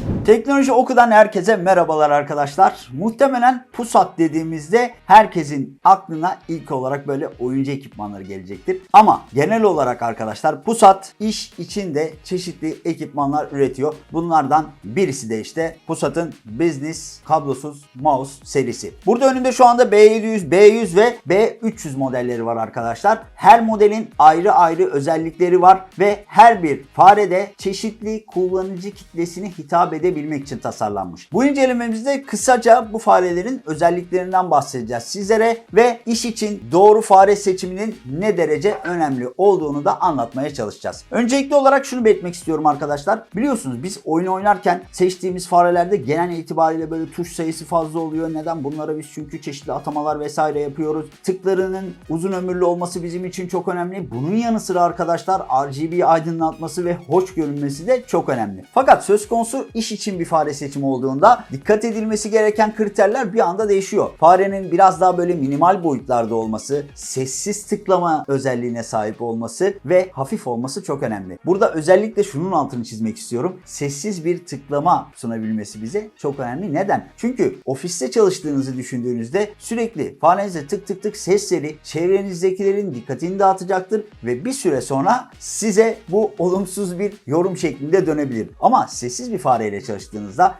you Teknoloji Oku'dan herkese merhabalar arkadaşlar. Muhtemelen Pusat dediğimizde herkesin aklına ilk olarak böyle oyuncu ekipmanları gelecektir. Ama genel olarak arkadaşlar Pusat iş içinde çeşitli ekipmanlar üretiyor. Bunlardan birisi de işte Pusat'ın Business kablosuz mouse serisi. Burada önümde şu anda B700, B100 ve B300 modelleri var arkadaşlar. Her modelin ayrı ayrı özellikleri var ve her bir farede çeşitli kullanıcı kitlesine hitap edebilmek için tasarlanmış. Bu incelememizde kısaca bu farelerin özelliklerinden bahsedeceğiz sizlere ve iş için doğru fare seçiminin ne derece önemli olduğunu da anlatmaya çalışacağız. Öncelikli olarak şunu belirtmek istiyorum arkadaşlar. Biliyorsunuz biz oyun oynarken seçtiğimiz farelerde genel itibariyle böyle tuş sayısı fazla oluyor. Neden? Bunlara biz çünkü çeşitli atamalar vesaire yapıyoruz. Tıklarının uzun ömürlü olması bizim için çok önemli. Bunun yanı sıra arkadaşlar RGB aydınlatması ve hoş görünmesi de çok önemli. Fakat söz konusu iş için bir fare seçimi olduğunda dikkat edilmesi gereken kriterler bir anda değişiyor. Farenin biraz daha böyle minimal boyutlarda olması, sessiz tıklama özelliğine sahip olması ve hafif olması çok önemli. Burada özellikle şunun altını çizmek istiyorum. Sessiz bir tıklama sunabilmesi bize çok önemli. Neden? Çünkü ofiste çalıştığınızı düşündüğünüzde sürekli farenize tık tık tık sesleri çevrenizdekilerin dikkatini dağıtacaktır ve bir süre sonra size bu olumsuz bir yorum şeklinde dönebilir. Ama sessiz bir fareyle çalıştığınızda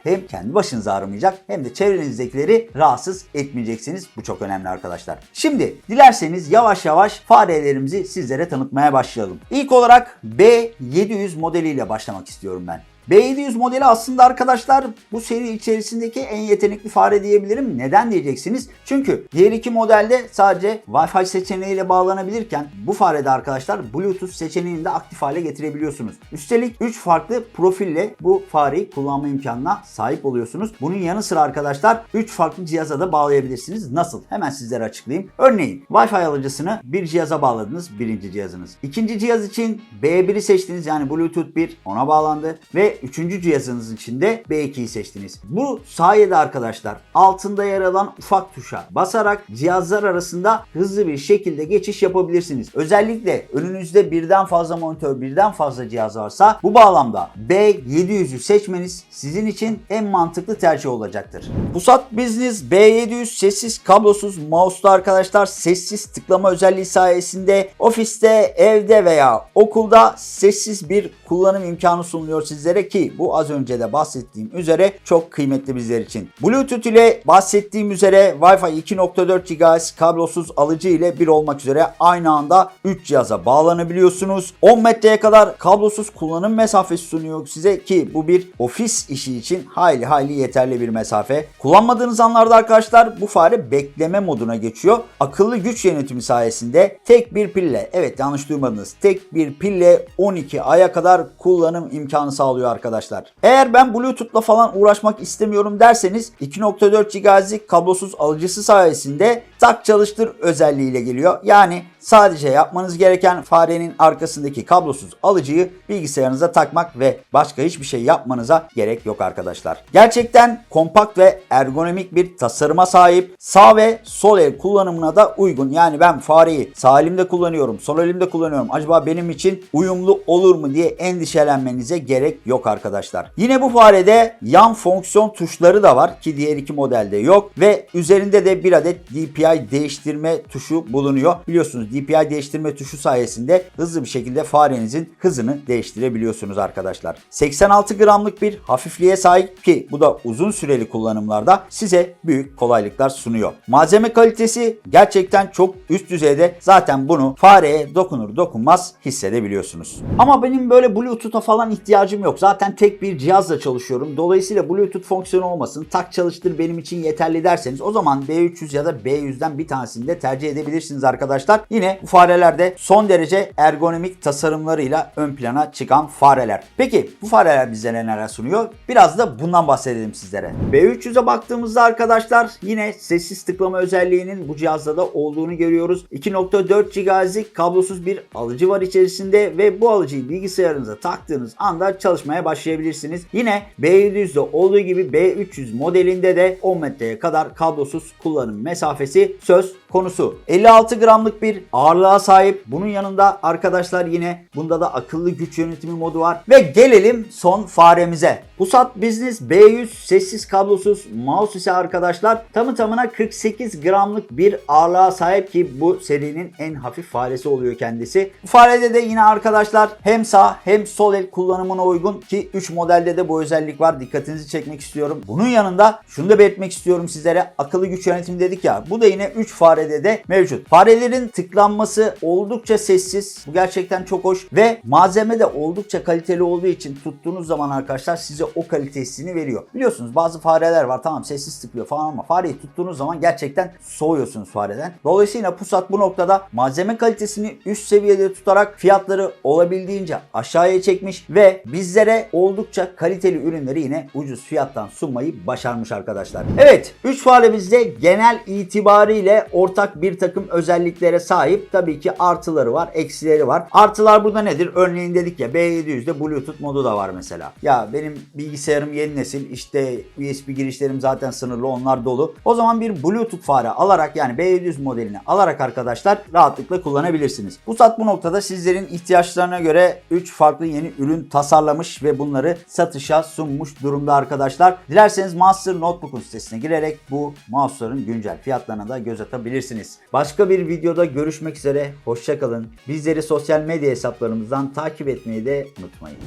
hem kendi başınıza ağrımayacak hem de çevrenizdekileri rahatsız etmeyeceksiniz. Bu çok önemli arkadaşlar. Şimdi dilerseniz yavaş yavaş farelerimizi sizlere tanıtmaya başlayalım. İlk olarak B700 modeliyle başlamak istiyorum ben. B700 modeli aslında arkadaşlar bu seri içerisindeki en yetenekli fare diyebilirim. Neden diyeceksiniz? Çünkü diğer iki modelde sadece Wi-Fi seçeneğiyle bağlanabilirken bu farede arkadaşlar Bluetooth seçeneğini de aktif hale getirebiliyorsunuz. Üstelik 3 farklı profille bu fareyi kullanma imkanına sahip oluyorsunuz. Bunun yanı sıra arkadaşlar 3 farklı cihaza da bağlayabilirsiniz. Nasıl? Hemen sizlere açıklayayım. Örneğin Wi-Fi alıcısını bir cihaza bağladınız. Birinci cihazınız. İkinci cihaz için B1'i seçtiniz. Yani Bluetooth 1 ona bağlandı ve üçüncü cihazınız için de B2'yi seçtiniz. Bu sayede arkadaşlar altında yer alan ufak tuşa basarak cihazlar arasında hızlı bir şekilde geçiş yapabilirsiniz. Özellikle önünüzde birden fazla monitör, birden fazla cihaz varsa bu bağlamda B700'ü seçmeniz sizin için en mantıklı tercih olacaktır. Pusat Business B700 sessiz kablosuz mouse'lu arkadaşlar sessiz tıklama özelliği sayesinde ofiste, evde veya okulda sessiz bir kullanım imkanı sunuluyor sizlere ki bu az önce de bahsettiğim üzere çok kıymetli bizler için. Bluetooth ile bahsettiğim üzere Wi-Fi 2.4 GHz kablosuz alıcı ile bir olmak üzere aynı anda 3 cihaza bağlanabiliyorsunuz. 10 metreye kadar kablosuz kullanım mesafesi sunuyor size ki bu bir ofis işi için hayli hayli yeterli bir mesafe. Kullanmadığınız anlarda arkadaşlar bu fare bekleme moduna geçiyor. Akıllı güç yönetimi sayesinde tek bir pille evet yanlış duymadınız tek bir pille 12 aya kadar kullanım imkanı sağlıyor arkadaşlar. Eğer ben Bluetooth'la falan uğraşmak istemiyorum derseniz 2.4 GHz'lik kablosuz alıcısı sayesinde tak çalıştır özelliğiyle geliyor. Yani sadece yapmanız gereken farenin arkasındaki kablosuz alıcıyı bilgisayarınıza takmak ve başka hiçbir şey yapmanıza gerek yok arkadaşlar. Gerçekten kompakt ve ergonomik bir tasarıma sahip. Sağ ve sol el kullanımına da uygun. Yani ben fareyi sağ elimde kullanıyorum, sol elimde kullanıyorum. Acaba benim için uyumlu olur mu diye endişelenmenize gerek yok arkadaşlar. Yine bu farede yan fonksiyon tuşları da var ki diğer iki modelde yok ve üzerinde de bir adet DPI değiştirme tuşu bulunuyor. Biliyorsunuz DPI değiştirme tuşu sayesinde hızlı bir şekilde farenizin hızını değiştirebiliyorsunuz arkadaşlar. 86 gramlık bir hafifliğe sahip ki bu da uzun süreli kullanımlarda size büyük kolaylıklar sunuyor. Malzeme kalitesi gerçekten çok üst düzeyde. Zaten bunu fareye dokunur dokunmaz hissedebiliyorsunuz. Ama benim böyle Bluetooth'a falan ihtiyacım yok. Zaten tek bir cihazla çalışıyorum. Dolayısıyla Bluetooth fonksiyonu olmasın. Tak çalıştır benim için yeterli derseniz o zaman B300 ya da B100'den bir tanesini de tercih edebilirsiniz arkadaşlar. Yine bu farelerde son derece ergonomik tasarımlarıyla ön plana çıkan fareler. Peki bu fareler bize neler sunuyor? Biraz da bundan bahsedelim sizlere. B300'e baktığımızda arkadaşlar yine sessiz tıklama özelliğinin bu cihazda da olduğunu görüyoruz. 2.4 GHz'lik kablosuz bir alıcı var içerisinde ve bu alıcıyı bilgisayarınıza taktığınız anda çalışmaya başlayabilirsiniz. Yine B700'de olduğu gibi B300 modelinde de 10 metreye kadar kablosuz kullanım mesafesi söz konusu. 56 gramlık bir ağırlığa sahip. Bunun yanında arkadaşlar yine bunda da akıllı güç yönetimi modu var. Ve gelelim son faremize. Pusat Business B100 sessiz kablosuz mouse ise arkadaşlar tamı tamına 48 gramlık bir ağırlığa sahip ki bu serinin en hafif faresi oluyor kendisi. Bu farede de yine arkadaşlar hem sağ hem sol el kullanımına uygun ki 3 modelde de bu özellik var. Dikkatinizi çekmek istiyorum. Bunun yanında şunu da belirtmek istiyorum sizlere. Akıllı güç yönetimi dedik ya. Bu da yine 3 farede de mevcut. Farelerin tıklanması oldukça sessiz. Bu gerçekten çok hoş ve malzeme de oldukça kaliteli olduğu için tuttuğunuz zaman arkadaşlar size o kalitesini veriyor. Biliyorsunuz bazı fareler var tamam sessiz tıklıyor falan ama fareyi tuttuğunuz zaman gerçekten soğuyorsunuz fareden. Dolayısıyla Pusat bu noktada malzeme kalitesini üst seviyede tutarak fiyatları olabildiğince aşağıya çekmiş ve bizlere oldukça kaliteli ürünleri yine ucuz fiyattan sunmayı başarmış arkadaşlar. Evet 3 faremizde genel itibariyle ortak bir takım özelliklere sahip. Tabii ki artıları var, eksileri var. Artılar burada nedir? Örneğin dedik ya B700'de Bluetooth modu da var mesela. Ya benim bilgisayarım yeni nesil işte USB girişlerim zaten sınırlı onlar dolu. O zaman bir Bluetooth fare alarak yani B700 modelini alarak arkadaşlar rahatlıkla kullanabilirsiniz. Pusat bu noktada sizlerin ihtiyaçlarına göre 3 farklı yeni ürün tasarlamış ve bunları satışa sunmuş durumda arkadaşlar. Dilerseniz Master Notebook'un sitesine girerek bu mouse'ların güncel fiyatlarına da göz atabilirsiniz. Başka bir videoda görüşmek üzere. Hoşçakalın. Bizleri sosyal medya hesaplarımızdan takip etmeyi de unutmayın.